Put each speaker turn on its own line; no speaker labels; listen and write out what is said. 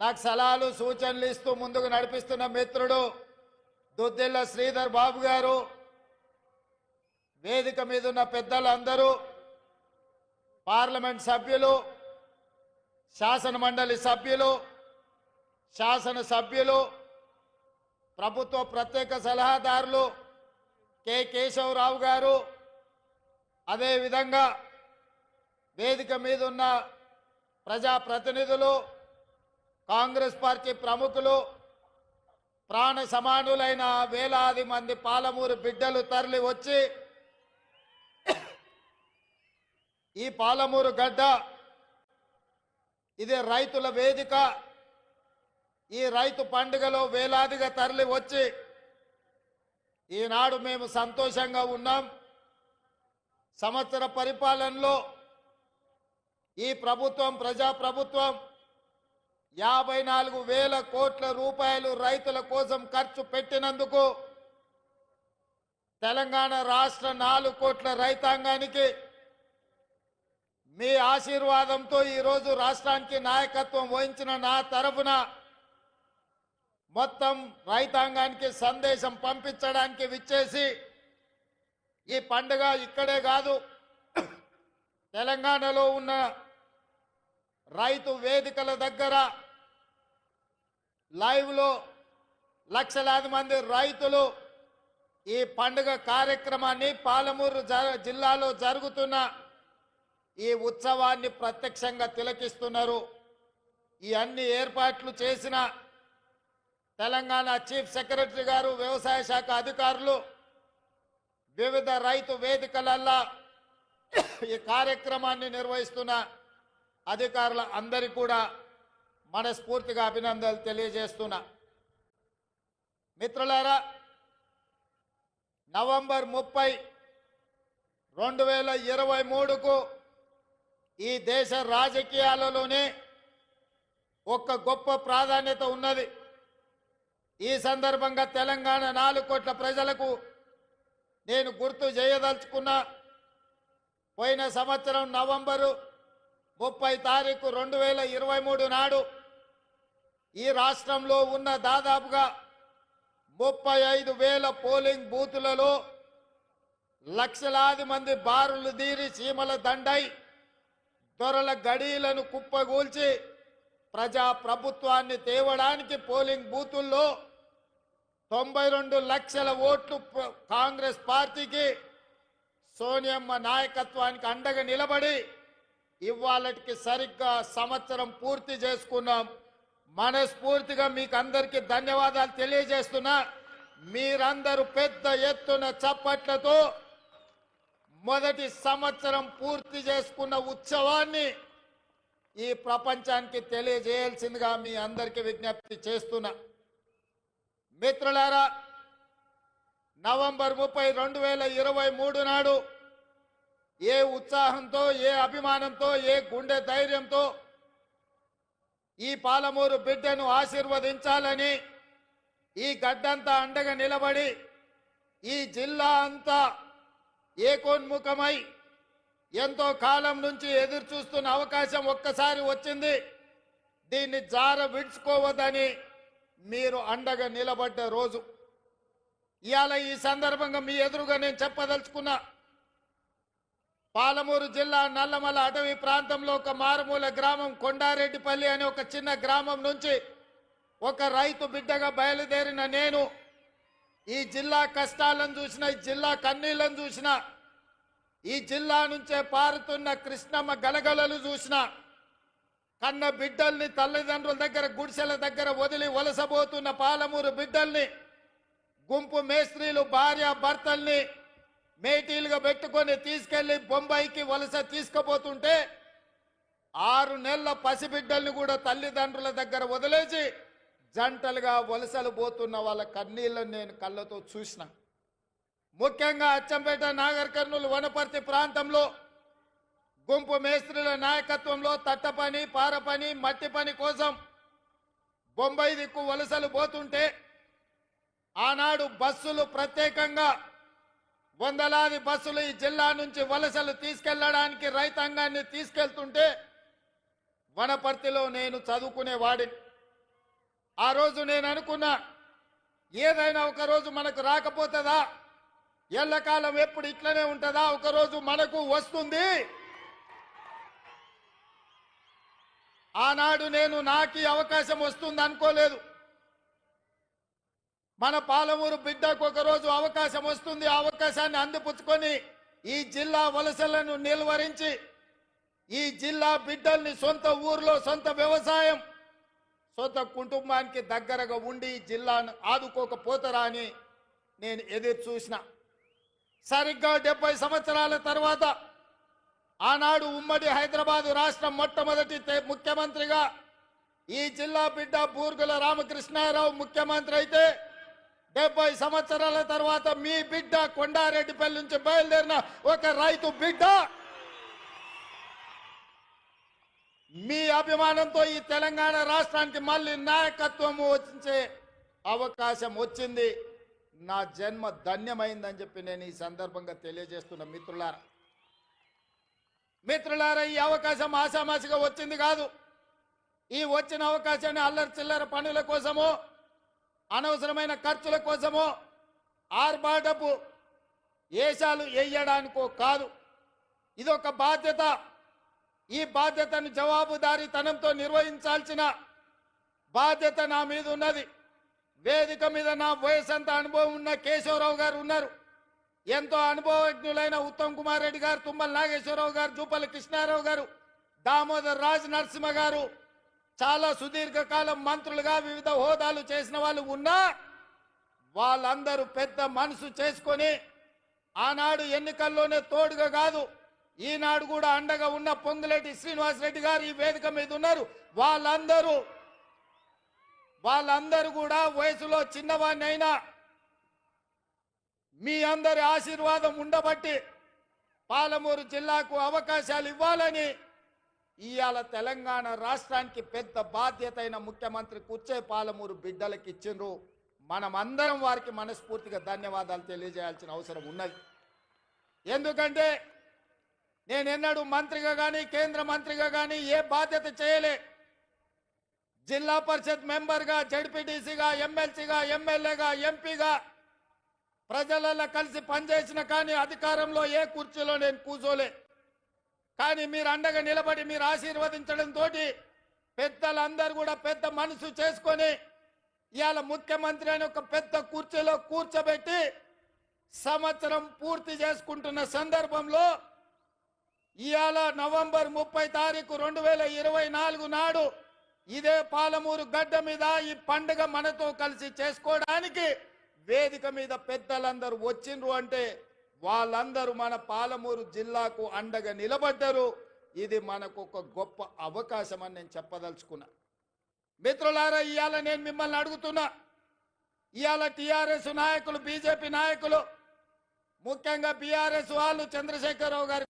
నాకు సలహాలు సూచనలు ఇస్తూ ముందుకు నడిపిస్తున్న మిత్రుడు దుద్దిల్ల శ్రీధర్ బాబు గారు వేదిక మీద ఉన్న పెద్దలందరూ పార్లమెంట్ సభ్యులు శాసన మండలి సభ్యులు శాసన సభ్యులు ప్రభుత్వ ప్రత్యేక సలహాదారులు కె. కేశవరావు గారు అదేవిధంగా వేదిక మీద ఉన్న ప్రజాప్రతినిధులు కాంగ్రెస్ పార్టీ ప్రముఖులు ప్రాణ సమానులైన వేలాది మంది పాలమూరు బిడ్డలు తరలి వచ్చి ఈ పాలమూరు గడ్డ ఇది రైతుల వేదిక ఈ రైతు పండుగలో వేలాదిగా తరలి వచ్చి ఈనాడు మేము సంతోషంగా ఉన్నాం. సంవత్సర పరిపాలనలో ఈ ప్రభుత్వం ప్రజాప్రభుత్వం యాభై నాలుగు వేల కోట్ల రూపాయలు రైతుల కోసం ఖర్చు పెట్టినందుకు తెలంగాణ రాష్ట్ర నాలుగు కోట్ల రైతాంగానికి మీ ఆశీర్వాదంతో ఈరోజు రాష్ట్రానికి నాయకత్వం వహించిన నా తరఫున మొత్తం రైతాంగానికి సందేశం పంపించడానికి విచ్చేసి ఈ పండుగ ఇక్కడే కాదు తెలంగాణలో ఉన్న రైతు వేదికల దగ్గర లైవ్లో లక్షలాది మంది రైతులు ఈ పండుగ కార్యక్రమాన్ని పాలమూరు జ- జిల్లాలో జరుగుతున్న ఈ ఉత్సవాన్ని ప్రత్యక్షంగా తిలకిస్తున్నారు. ఈ అన్ని ఏర్పాట్లు చేసిన తెలంగాణ చీఫ్ సెక్రటరీ గారు వ్యవసాయ శాఖ అధికారులు వివిధ రైతు వేదికలల్లా ఈ కార్యక్రమాన్ని నిర్వహిస్తున్న అధికారుల అందరికీ కూడా మనస్ఫూర్తిగా అభినందనలు తెలియజేస్తున్నా. మిత్రులారా నవంబర్ ముప్పై రెండు వేల ఇరవై మూడుకు ఈ దేశ రాజకీయాలలోనే ఒక గొప్ప ప్రాధాన్యత ఉన్నది. ఈ సందర్భంగా తెలంగాణ నాలుగు కోట్ల ప్రజలకు నేను గుర్తు చేయదలుచుకున్న పోయిన సంవత్సరం నవంబరు ముప్పై తారీఖు రెండు వేల ఇరవై మూడు నాడు ఈ రాష్ట్రంలో ఉన్న దాదాపుగా ముప్పై ఐదు వేల పోలింగ్ బూతులలో లక్షలాది మంది బారులు దీరి సీమల దండై దొరల గడీలను కుప్పగూల్చి ప్రజా ప్రభుత్వాన్ని తేవడానికి పోలింగ్ బూతుల్లో తొంభై రెండు లక్షల ఓట్లు కాంగ్రెస్ పార్టీకి సోనియమ్మ నాయకత్వానికి అండగా నిలబడి ఇవాళకి సరిగ్గా సంవత్సరం పూర్తి చేసుకున్నాం. మనస్ఫూర్తిగా మీకు అందరికీ ధన్యవాదాలు తెలియజేస్తున్నా. మీరందరూ పెద్ద ఎత్తున చప్పట్లతో మొదటి సంవత్సరం పూర్తి చేసుకున్న ఉత్సవాన్ని ఈ ప్రపంచానికి తెలియజేయాల్సిందిగా మీ అందరికీ విజ్ఞప్తి చేస్తున్నా. మిత్రులారా నవంబర్ ముప్పై రెండు వేల ఇరవై మూడు నాడు ఏ ఉత్సాహంతో ఏ అభిమానంతో ఏ గుండె ధైర్యంతో ఈ పాలమూరు బిడ్డను ఆశీర్వదించాలని ఈ గడ్డంతా అండగా నిలబడి ఈ జిల్లా అంతా ఏకోన్ముఖమై ఎంతో కాలం నుంచి ఎదురు చూస్తున్న అవకాశం ఒక్కసారి వచ్చింది. దీన్ని జార విడుచుకోవద్దని మీరు అండగా నిలబడ్డ రోజు. ఇవాళ ఈ సందర్భంగా మీ ఎదురుగా నేను చెప్పదలుచుకున్నా పాలమూరు జిల్లా నల్లమల అటవీ ప్రాంతంలో ఒక మారుమూల గ్రామం కొండారెడ్డిపల్లి అనే ఒక చిన్న గ్రామం నుంచి ఒక రైతు బిడ్డగా బయలుదేరిన నేను ఈ జిల్లా కష్టాలను చూసిన ఈ జిల్లా కన్నీళ్ళను చూసిన ఈ జిల్లా నుంచే పారుతున్న కృష్ణమ్మ గలగలలు చూసిన కన్న బిడ్డల్ని తల్లిదండ్రుల దగ్గర గుడిసెల దగ్గర వదిలి వలసబోతున్న పాలమూరు బిడ్డల్ని గుంపు మేస్త్రీలు భార్య భర్తల్ని మేటీలుగా పెట్టుకొని తీసుకెళ్ళి బొంబాయికి వలస తీసుకుపోతుంటే ఆరు నెలల పసిబిడ్డల్ని కూడా తల్లిదండ్రుల దగ్గర వదిలేసి జంటలుగా వలసలు పోతున్న వాళ్ళ కన్నీళ్ళని నేను కళ్ళతో చూసిన. ముఖ్యంగా అచ్చంపేట నాగర్ కర్నూలు వనపర్తి ప్రాంతంలో గుంపు మేస్త్రుల నాయకత్వంలో తట్టపని పారపని మట్టి పని కోసం బొంబాయి దిక్కు వలసలు పోతుంటే ఆనాడు బస్సులు ప్రత్యేకంగా వందలాది బస్సులు ఈ జిల్లా నుంచి వలసలు తీసుకెళ్ళడానికి రైతాంగాన్ని తీసుకెళ్తుంటే వనపర్తిలో నేను చదువుకునేవాడిని ఆ రోజు నేను అనుకున్నా ఏదైనా ఒక రోజు మనకు రాకపోతుందా? ఎల్లకాలం ఎప్పుడు ఇట్లనే ఉంటుందా? ఒక రోజు మనకు వస్తుంది. ఆనాడు నేను నాకు ఈ అవకాశం వస్తుంది అనుకోలేదు మన పాలమూరు బిడ్డకు ఒకరోజు అవకాశం వస్తుంది. ఆ అవకాశాన్ని అందిపుచ్చుకొని ఈ జిల్లా వలసలను నిలువరించి ఈ జిల్లా బిడ్డల్ని సొంత ఊర్లో సొంత వ్యవసాయం సొంత కుటుంబానికి దగ్గరగా ఉండి జిల్లాను ఆదుకోకపోతారా అని నేను ఎదురు చూసిన. సరిగ్గా డెబ్బై సంవత్సరాల తర్వాత ఆనాడు ఉమ్మడి హైదరాబాదు రాష్ట్రం మొట్టమొదటి ముఖ్యమంత్రిగా ఈ జిల్లా బిడ్డ బూర్గుల రామకృష్ణారావు ముఖ్యమంత్రి అయితే డెబ్బై సంవత్సరాల తర్వాత మీ బిడ్డ కొండారెడ్డిపల్లి నుంచి బయలుదేరిన ఒక రైతు బిడ్డ. మీ అభిమానంతో ఈ తెలంగాణ రాష్ట్రానికి మళ్ళీ నాయకత్వం వచ్చే అవకాశం వచ్చింది. నా జన్మ ధన్యమైందని చెప్పి నేను ఈ సందర్భంగా తెలియజేస్తున్న మిత్రులారా. మిత్రులారా ఈ అవకాశం ఆశామాసిగా వచ్చింది కాదు. ఈ వచ్చిన అవకాశాన్ని అల్లరి చిల్లర పనుల కోసమో అనవసరమైన ఖర్చుల కోసమో ఆర్భాటపు ఏషాలు వేయడానికో కాదు. ఇది ఒక బాధ్యత. ఈ బాధ్యతను జవాబుదారీతనంతో నిర్వహించాల్సిన బాధ్యత నా మీద ఉన్నది వేదిక మీద నా వయసంత అనుభవం ఉన్న కేశవరావు గారు ఉన్నారు. ఎంతో అనుభవజ్ఞులైన ఉత్తమ్ కుమార్ రెడ్డి గారు తుమ్మల నాగేశ్వరరావు గారు జూపల్లి కృష్ణారావు గారు దామోదర్ రాజ్ నరసింహ గారు చాలా సుదీర్ఘకాలం మంత్రులుగా వివిధ హోదాలు చేసిన వాళ్ళు ఉన్నా వాళ్ళందరూ పెద్ద మనసు చేసుకొని ఆనాడు ఎన్నికల్లోనే తోడుగా కాదు ఈనాడు కూడా అండగా ఉన్న పొంగులేటి శ్రీనివాస్ రెడ్డి గారు ఈ వేదిక మీద ఉన్నారు. వాళ్ళందరూ వాళ్ళందరూ కూడా వయసులో చిన్నవాడిని అయినా మీ అందరి ఆశీర్వాదం ఉండబట్టి పాలమూరు జిల్లాకు అవకాశాలు ఇవ్వాలని ఇవాళ తెలంగాణ రాష్ట్రానికి పెద్ద బాధ్యత అయిన ముఖ్యమంత్రి కుచ్చే పాలమూరు బిడ్డలకు ఇచ్చిండ్రు. మనమందరం వారికి మనస్ఫూర్తిగా ధన్యవాదాలు తెలియజేయాల్సిన అవసరం ఉన్నది. ఎందుకంటే నేను ఎన్నడూ మంత్రిగా కానీ కేంద్ర మంత్రిగా కానీ ఏ బాధ్యత చేయలే. జిల్లా పరిషత్ మెంబర్గా జడ్పీటీసీగా ఎమ్మెల్సీగా ఎమ్మెల్యేగా ఎంపీగా ప్రజలలో కలిసి పనిచేసిన కానీ అధికారంలో ఏ కుర్చీలో నేను కూర్చోలే కానీ మీరు అండగా నిలబడి మీరు ఆశీర్వదించడంతో పెద్దలందరూ కూడా పెద్ద మనసు చేసుకొని ఇవాళ ముఖ్యమంత్రి అని ఒక పెద్ద కుర్చీలో కూర్చోబెట్టి సంవత్సరం పూర్తి చేసుకుంటున్న సందర్భంలో ఇవాళ నవంబర్ ముప్పై తారీఖు రెండు వేల ఇరవై నాలుగు నాడు ఇదే పాలమూరు గడ్డ మీద ఈ పండుగ మనతో కలిసి చేసుకోవడానికి వేదిక మీద పెద్దలందరూ వచ్చిండ్రు అంటే వాళ్ళందరూ మన పాలమూరు జిల్లాకు అండగా నిలబడ్డారు. ఇది మనకు ఒక గొప్ప అవకాశం అని నేను చెప్పదలుచుకున్నా. మిత్రులారా ఇవాళ నేను మిమ్మల్ని అడుగుతున్నా. ఇవాళ టీఆర్ఎస్ నాయకులు బీజేపీ నాయకులు ముఖ్యంగా బీఆర్ఎస్ వాళ్ళు చంద్రశేఖరరావు గారి